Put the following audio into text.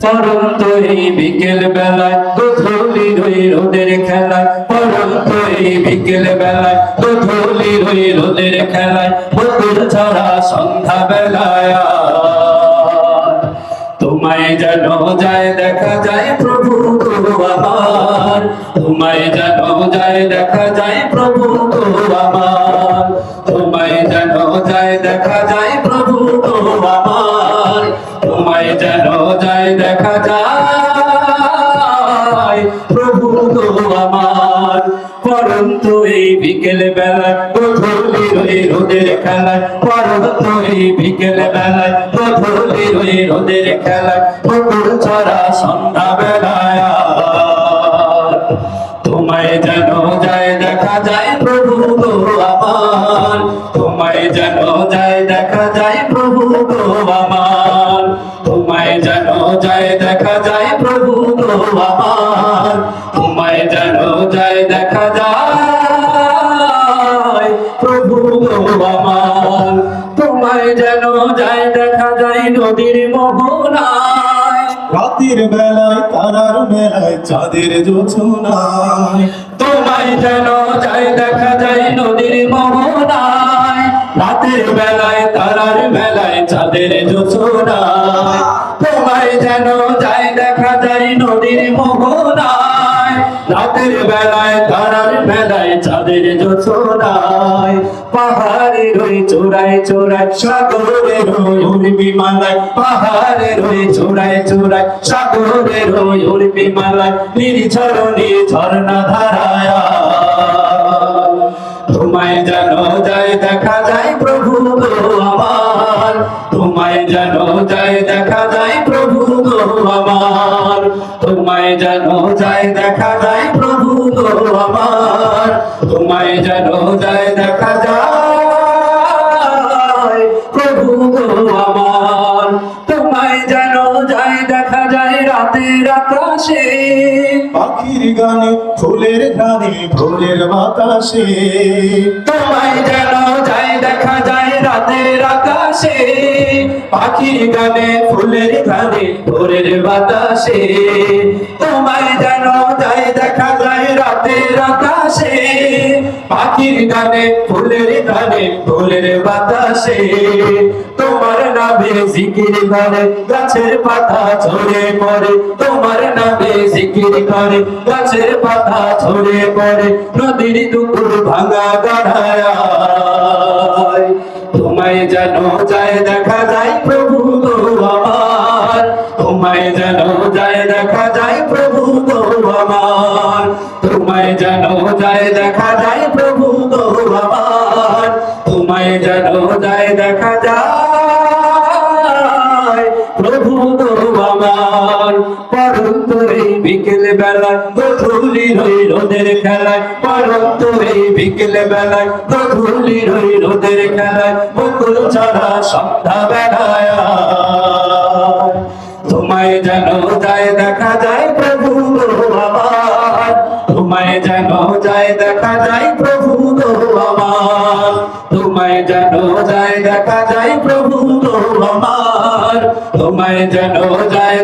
পরন্ত এই বিকেল বেলায় গোধূলি রই রোদের খেলায় পরন্ত এই বিকেল বেলায় গোধূলি রই রোদের খেলায় বকুল ছড়া সন্ধ্যা বেলায় তোমায় যেন যায় দেখা যায় প্রভু গো আমার। তোমায় যেন যায় দেখা যায় প্রভু গো আমার। তোমায় যেন যায় দেখা যায় প্রভু গো আমার। তোমায় যেন যায়, দেখা যায়। প্রভু গো আমার। পরন্তু এই বিকেল বেলায় বেলায় বেলায় তোমায় যেন যায়, দেখা যায়, প্রভু গো আমার। তোমায় যেন যায় যেন যায় দেখা যায় প্রভু আমার। তোমায় যেন যায় দেখা যায় প্রভু আমার। তোমায় যেন যায় দেখা যায় নদীর মোহনায়। রাতের বেলায় তারার মেলায় চাঁদের জোছনায়। তোমায় যেন যায় দেখা যায় নদীর মোহনায়। রাতের বেলায় তারার বেলায় চাঁদের জোছনায়। যেন যায়, দেখা যায় নদীর মোহনায়। রাতের বেলায় তারার বেলায়, চাঁদের জোছনায় পাহাড়ের ওই চোরাই চোরাই সাগরের ওই উর্মি মালায় পাহাড়ের ওই চোরাই চোরাই সাগরের ওই উর্মি মালায় নির্ঝরণী ঝর্ণা ধারায় তোমায় যেন যায়, দেখা তোমায় যেন যায় দেখা যায় প্রভু গো আমার। তোমায় যেন যায় দেখা যায় প্রভু গো আমার। তোমায় যেন যায় দেখা যায় প্রভু গো আমার। তোমায় যেন যায় দেখা যায় রাতের আকাশে। পাখির গানে ফুলের গানে ভোরের বাতাসে। তোমায় যেন যায় দেখা যায় রাতের আকাশে। পাখির গানে ফুলের গানে ভোরের বাতাসে। তোমায় যেন যায় দেখা যায় রাতের আকাশে। পাখির গানে ফুলের গানে ভোরের বাতাসে। তোমার নামে জিকির করে, গাছের পাতা ঝরে পড়ে। তোমার নামে জিকির করে, গাছের পাতা ঝরে পড়ে। নদীর দুপুর ভাঙা গড়ায়। তোমায় যেন যায় দেখা যায় তোমায় যেন যায়, দেখা যায় প্রভু গো আমার। তোমায় যেন যায়, দেখা যায় প্রভু গো আমার। বিকেল গধূলি রই রোদের খেলায়। পরন্ত বিকেল বেলায় গধূলি রই রোদের খেলায়। বকুল ছাড়া সন্ধ্যা বেলায় তোমায় যেন প্রভু তোমার তোমায় যেন যায়